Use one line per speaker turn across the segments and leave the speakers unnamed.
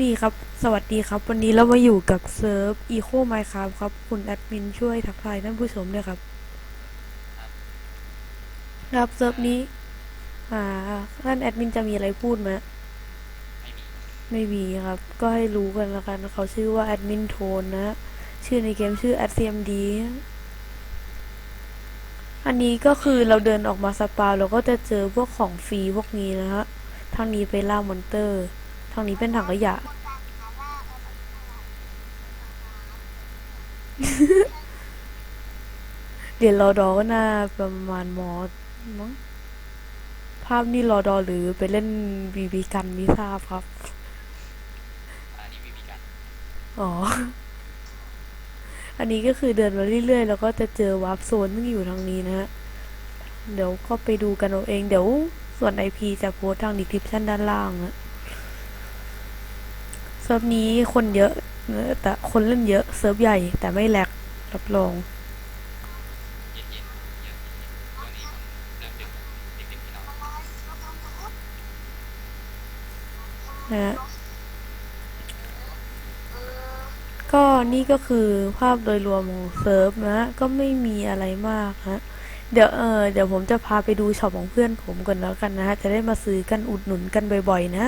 นี่ครับ สวัสดีครับ วันนี้เรามาอยู่กับเซิร์ฟ Eco Minecraft ครับ คุณแอดมินช่วยทักทายท่านผู้ชมด้วยครับ ครับเซิร์ฟนี้ อ่า ท่านแอดมินจะมีอะไรพูดไหมไม่มีครับ ก็ให้รู้กันละกัน เขาชื่อว่าแอดมินโทนนะ ชื่อในเกมชื่อ AdCMD อันนี้ก็คือเราเดินออกมาสปาเราก็จะเจอพวกของฟรีพวกนี้นะฮะทางนี้ไปล่ามอนเตอร์ ทางนี้เป็นถังขยะเดี๋ยวรอดอก็น่าประมาณมอมั้งภาพนี่รอดอหรือไปเล่นบีบีกันไม่ทราบครับ
อันนี้บีบีกัน
อ๋อ อันนี้ก็คือเดินมาเรื่อยๆ แล้วก็จะเจอวาร์ปโซนซึ่งอยู่ทางนี้นะฮะ เดี๋ยวก็ไปดูกันเอาเอง เดี๋ยวส่วน IP จะโพสต์ทางดีคริปชันด้านล่างนะเซิร์ฟนี้คนเยอะแต่คนเล่นเยอะเซิร์ฟใหญ่แต่ไม่แลกรับรอง
นะ
ฮะก็นี่ก็คือภาพโดยรวมของเซิร์ฟนะ ก็ไม่มีอะไรมากฮะเดี๋ยวเออเดี๋ยวผมจะพาไปดูช็อปของเพื่อนผมก่อนแล้วกันนะฮะ จะได้มาซื้อกันอุดหนุนกันบ่อยๆนะ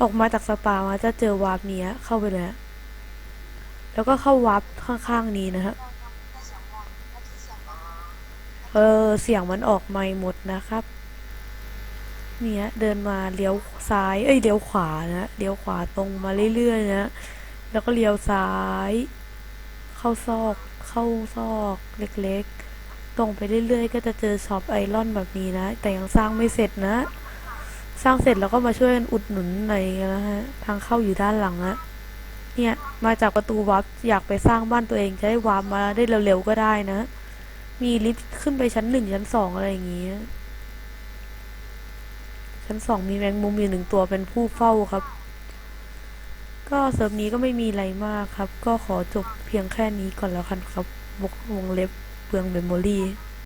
ออกมาจากสปามาจะเจอวาร์ปเนี้ยเข้าไปเลยแล้วก็เข้าวาร์ปข้างๆนี้นะฮะเออเสียงมันออกไม่หมดนะครับ เนี่ยเดินมาเลี้ยวซ้าย เอ้ยเลี้ยวขวานะเลี้ยวขวาตรงมาเรื่อยๆนะแล้วก็เลี้ยวซ้าย เข้าซอกเข้าซอกเล็กๆ ตรงไปเรื่อยๆ ก็จะเจอช็อปไอรอนแบบนี้นะ แต่ยังสร้างไม่เสร็จนะ สร้างเสร็จแล้วก็มาช่วยกันอุดหนุนในอยนะฮะ ทางเข้าอยู่ด้านหลังนะเนี่ย มาจากประตูวับอยากไปสร้างบ้านตัวเองจะได้วาร์ปมาได้เร็วๆก็ได้นะ มีลิฟต์ขึ้นไปชั้นหนึ่งชั้นสองอะไรอย่างงี้ ชั้นสองมีแมงมุมอยู่หนึ่งตัวเป็นผู้เฝ้าครับ ก็เซิร์ฟนี้ก็ไม่มีอะไรมากครับ ก็ขอจบเพียงแค่นี้ก่อนแล้วกันครับวงวงเล็บเปลืองเมมโมรี่